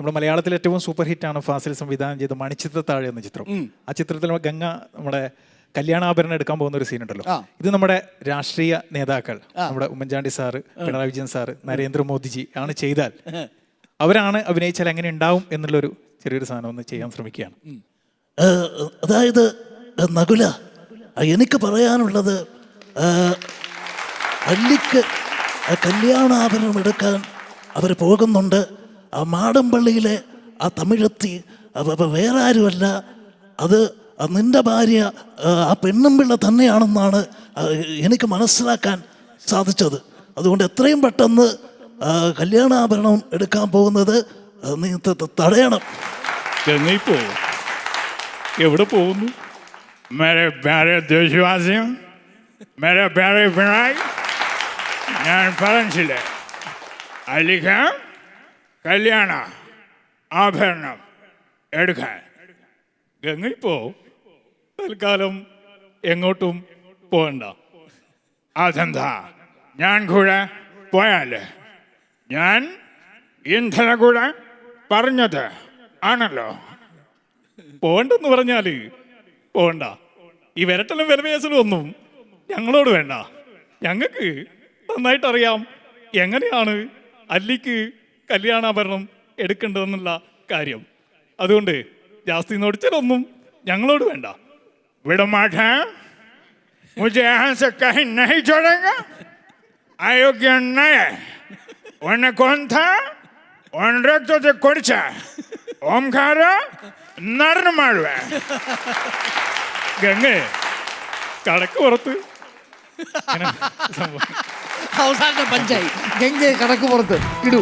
നമ്മുടെ മലയാളത്തിൽ ഏറ്റവും സൂപ്പർ ഹിറ്റാണ് ഫാസിൽ സംവിധാനം ചെയ്ത മണിച്ചിത്രത്താഴ് എന്ന ചിത്രം. ആ ചിത്രത്തിൽ ഗംഗ നമ്മുടെ കല്യാണാഭരണം എടുക്കാൻ പോകുന്ന ഒരു സീൻ ഉണ്ടല്ലോ. ഇത് നമ്മുടെ രാഷ്ട്രീയ നേതാക്കൾ നമ്മുടെ ഉമ്മൻചാണ്ടി സാറ് പിണറായി വിജയൻ സാറ് നരേന്ദ്രമോദിജി ആണ് ചെയ്താൽ അവരാണ് അഭിനയിച്ചാൽ എങ്ങനെ ഉണ്ടാവും എന്നുള്ളൊരു ചെറിയൊരു സാധനം ഒന്ന് ചെയ്യാൻ ശ്രമിക്കുകയാണ്. അതായത് നകുല എനിക്ക് പറയാനുള്ളത് അല്ലിക്ക് കല്യാണാഭരണം എടുക്കാൻ അവർ പോകുന്നുണ്ട്. ആ മാടമ്പള്ളിയിലെ ആ തമിഴത്തി വേറെ ആരുമല്ല അത് നിന്റെ നിന്റെ ഭാര്യ ആ, പെണ്ണും പിള്ള തന്നെയാണെന്നാണ് എനിക്ക് മനസ്സിലാക്കാൻ സാധിച്ചത്. അതുകൊണ്ട് എത്രയും പെട്ടെന്ന് കല്യാണാഭരണം എടുക്കാൻ പോകുന്നത് നീ തടയണം. എവിടെ പോകുന്നു? മേരെ ദേശവാസിയും മേരെ പിണറായി. ഞാൻ പറഞ്ഞില്ലേ അലിഖ കല്യാണ ആഭരണം എടുക്കാൻ. ഗംഗയിൽ പോ തൽക്കാലം എങ്ങോട്ടും പോകണ്ട. അതെന്താ? ഞാൻ കൂടെ പോയാലേ? ഞാൻ ഇന്ധന കൂടെ പറഞ്ഞത് ആണല്ലോ. പോണ്ടെന്ന് പറഞ്ഞാൽ പോണ്ട ഈ വിരട്ടലും വിലവേസലും ഒന്നും ഞങ്ങളോട് വേണ്ട. ഞങ്ങൾക്ക് നന്നായിട്ടറിയാം എങ്ങനെയാണ് അല്ലിക്ക് കല്യാണാഭരണം എടുക്കേണ്ടതെന്നുള്ള കാര്യം അതുകൊണ്ട് ജാസ്തി നോടിച്ചാലൊന്നും ഞങ്ങളോട് വേണ്ട വിടമാഠ मुझे यहाँ से कहीं नहीं छोड़ेगा अयोग्य नहीं है उन्हें कौन था उन रक्त से कुछ ओमकार നർണ മാഴുവ ഗംഗേ കടക്ക് പുറത്ത് ഇങ്ങനെ സംഭവം. അവസാന പഞ്ചായി ഗംഗയെ കടക്ക് പുറത്ത് ഇടൂ